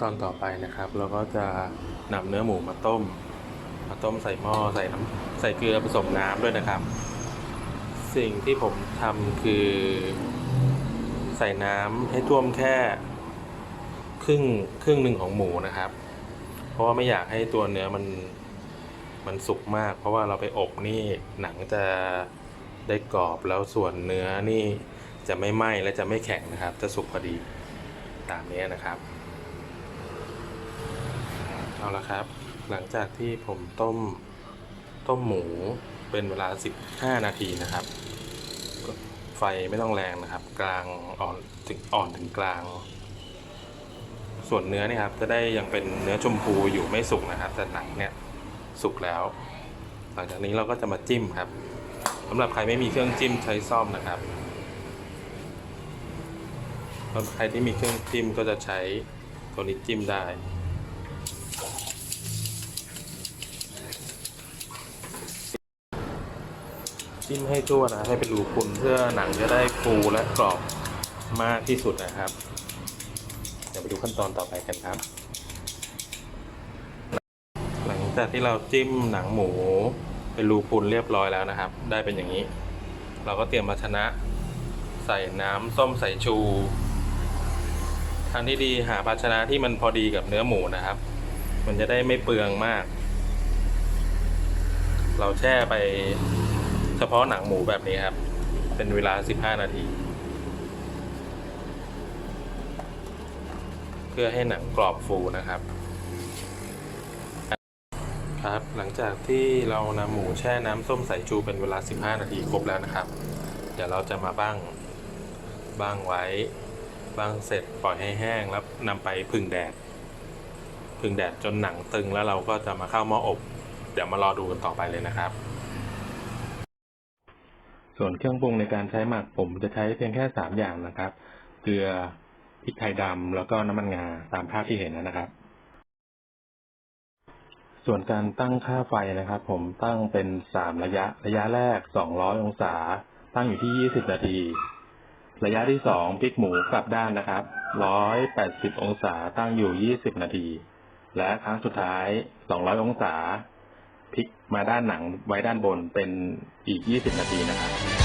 ตอนต่อไปนะครับ เราก็จะนำเนื้อหมูมาต้ม มาต้มใส่หม้อใส่น้ำใส่เกลือผสมน้ำด้วยนะครับ สิ่งที่ผมทำคือใส่น้ำให้ท่วมแค่ครึ่งครึ่งหนึ่งของหมูนะครับ เพราะว่าไม่อยากให้ตัวเนื้อมันมันสุกมาก เพราะว่าเราไปอบนี่หนังจะได้กรอบแล้วส่วนเนื้อนี่จะไม่ไหม้และจะไม่แข็งนะครับ จะสุกพอดีตามนี้นะครับ ละครับ หลังจากที่ผมต้มต้มหมูเป็นเวลา 15 นาทีนะครับ ไฟไม่ต้องแรงนะครับ กลางอ่อนถึงอ่อนถึงกลาง ส่วนเนื้อเนี่ยครับจะได้ยังเป็นเนื้อชมพูอยู่ไม่สุกนะครับแต่หนังเนี่ยสุกแล้ว หลังจากนี้เราก็จะมาจิ้มครับสำหรับใครไม่มีเครื่องจิ้มใช้ซ่อมนะครับสำหรับใครที่มีเครื่องจิ้มก็จะใช้ตัวนี้จิ้มได้ จิ้มให้ทั่วนะให้เป็นรูพุนเพื่อหนังจะได้ฟูและกรอบมากที่สุดนะครับ เดี๋ยวไปดูขั้นตอนต่อไปกันครับ หลังจากที่เราจิ้มหนังหมูเป็นรูพุนเรียบร้อยแล้วนะครับ ได้เป็นอย่างนี้ เราก็เตรียมภาชนะ ใส่น้ำส้มสายชูทางที่ดีหาภาชนะที่มันพอดีกับเนื้อหมูนะครับ มันจะได้ไม่เปลืองมาก เราแช่ไป เฉพาะหนังหมูแบบนี้ครับ เป็นเวลา 15 นาที เพื่อให้หนังกรอบฟูนะครับ ครับ หลังจากที่เรานำหมูแช่น้ำส้มสายชูเป็นเวลา 15 นาทีครบแล้วนะครับ เดี๋ยวเราจะมาบ้างบ้างไว้บ้างเสร็จปล่อยให้แห้งแล้วนำไปพึ่งแดดพึ่งแดดจนหนังตึงแล้วเราก็จะมาเข้าหม้ออบ เดี๋ยวมารอดูกันต่อไปเลยนะครับ ส่วนเครื่องปรุงในการใช้หมักผมจะใช้เพียงแค่สามอย่างนะครับ เกลือพริกไทยดำแล้วก็น้ำมันงาตามภาพที่เห็นนะครับ ส่วนการตั้งค่าไฟนะครับ ผมตั้งเป็นสามระยะ ระยะแรกสองร้อยองศา ตั้งอยู่ที่ยี่สิบนาที ระยะที่สองพลิกหมูกลับด้านนะครับร้อยแปดสิบองศาตั้งอยู่ยี่สิบนาที และครั้งสุดท้ายสองร้อยองศา พลิกมาด้านหนังไว้ด้านบนเป็นอีกยี่สิบนาทีนะครับ